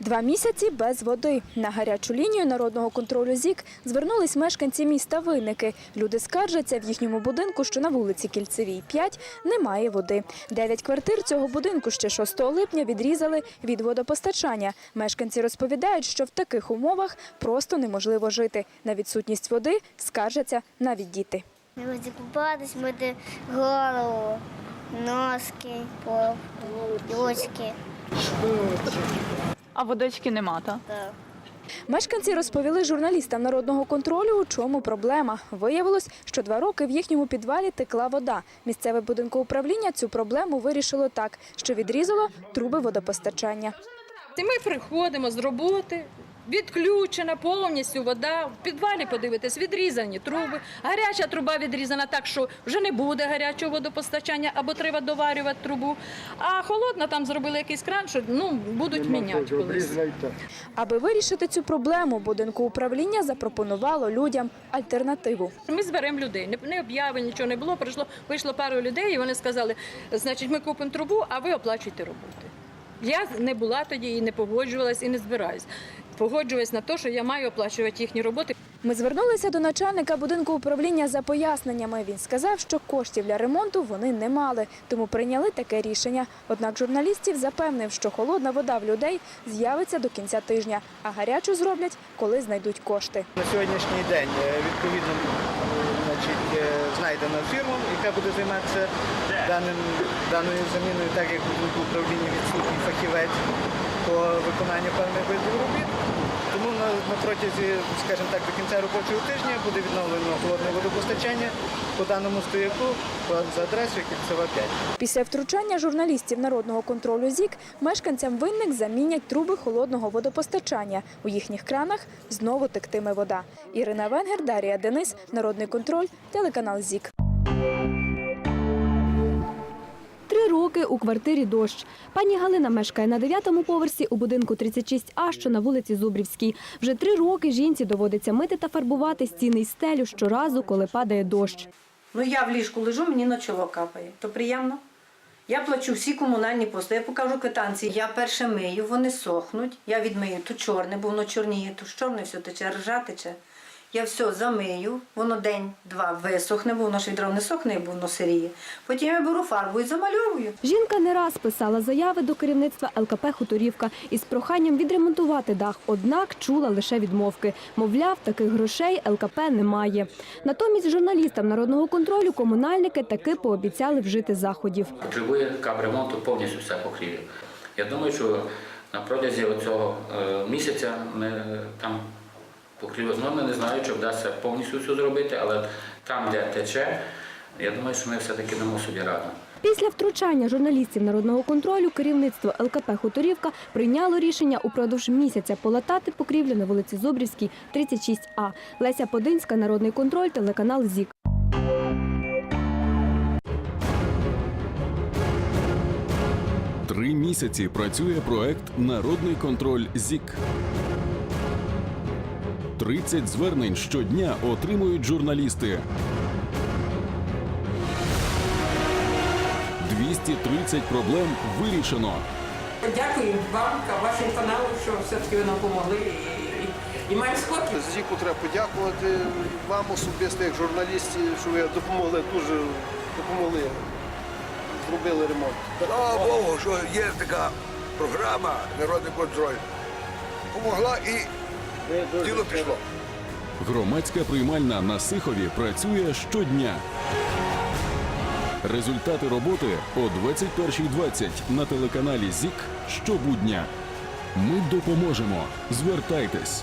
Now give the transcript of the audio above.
Два місяці без води. На гарячу лінію народного контролю ЗІК звернулись мешканці міста Винники. Люди скаржаться, в їхньому будинку, що на вулиці Кільцевій 5, немає води. Дев'ять квартир цього будинку ще 6 липня відрізали від водопостачання. Мешканці розповідають, що в таких умовах просто неможливо жити. На відсутність води скаржаться навіть діти. Не хочу купатись, мити голову, носки, очки. А водички нема, так? Так. Мешканці розповіли журналістам народного контролю, у чому проблема. Виявилось, що два роки в їхньому підвалі текла вода. Місцеве будинкоуправління цю проблему вирішило так, що відрізало труби водопостачання. І ми приходимо з роботи, відключена повністю вода. В підвалі подивитись, відрізані труби. Гаряча труба відрізана так, що вже не буде гарячого водопостачання або треба доварювати трубу. А холодна там зробили якийсь кран, що ну будуть міняти колись. Аби вирішити цю проблему, будинкоуправління запропонувало людям альтернативу. Ми зберемо людей. Не, об'яви, нічого не було. Прийшло, вийшло пару людей, і вони сказали, значить, ми купимо трубу, а ви оплачуєте роботи. Я не була тоді і не погоджувалась, і не збираюсь. Погоджуюсь на те, що я маю оплачувати їхні роботи. Ми звернулися до начальника будинку управління за поясненнями. Він сказав, що коштів для ремонту вони не мали, тому прийняли таке рішення. Однак журналістів запевнив, що холодна вода в людей з'явиться до кінця тижня, а гарячу зроблять, коли знайдуть кошти. На сьогоднішній день е, відповідно значить, е, знайдена фірма, яка буде займатися даним, даною заміною, так як в управлінні відсутній фахівець по виконанню певних видів робіт. На, на протязі, скажімо так, до кінця робочого тижня буде відновлено холодне водопостачання по даному стояку за адресою Кільцева 5. Після втручання журналістів народного контролю ЗІК мешканцям винник замінять труби холодного водопостачання. У їхніх кранах знову тектиме вода. Ірина Венгер, Дарія Денис, Народний контроль, телеканал ЗІК. Роки у квартирі дощ. Пані Галина мешкає на дев'ятому поверсі у будинку 36А, що на вулиці Зубрівській. Вже три роки жінці доводиться мити та фарбувати стіни й стелю щоразу, коли падає дощ. Ну я в ліжку лежу, мені на чоло капає. То приємно. Я плачу всі комунальні послуги, я покажу квитанції. Я перше мию, вони сохнуть. Я відмию то чорне, бо воно чорніє, то чорне все тече, ржа тече. Я все замию, воно день-два висохне, бо воно ж відразу не сохне, бо воно сиріє. Потім я беру фарбу і замальовую. Жінка не раз писала заяви до керівництва ЛКП Хуторівка із проханням відремонтувати дах, однак чула лише відмовки. Мовляв, таких грошей ЛКП немає. Натомість журналістам народного контролю комунальники таки пообіцяли вжити заходів. Потребує капремонту повністю все покрівлю. Я думаю, що на протязі цього місяця ми е, там покрівлю знову не знаю, чи вдасться повністю все зробити, але там, де тече, я думаю, що ми все-таки дамо собі раду. Після втручання журналістів народного контролю керівництво ЛКП Хуторівка прийняло рішення упродовж місяця полатати покрівлю на вулиці Зубрівській, 36А. Леся Подинська, Народний контроль, телеканал ЗІК. Три місяці працює проект Народний контроль ЗІК. 30 звернень щодня отримують журналісти. 230 проблем вирішено. Дякую вам та вашим каналу, що все-таки ви нам допомогли і маємо спокій. Зіку треба подякувати вам особисто, як журналісті, що ви допомогли дуже допомогли. Зробили ремонт. Слава Богу, що є така програма Народний контроль. Помогла і діло пішло. Громадська приймальна на Сихові працює щодня. Результати роботи о 21.20 на телеканалі ЗІК щобудня. Ми допоможемо. Звертайтесь.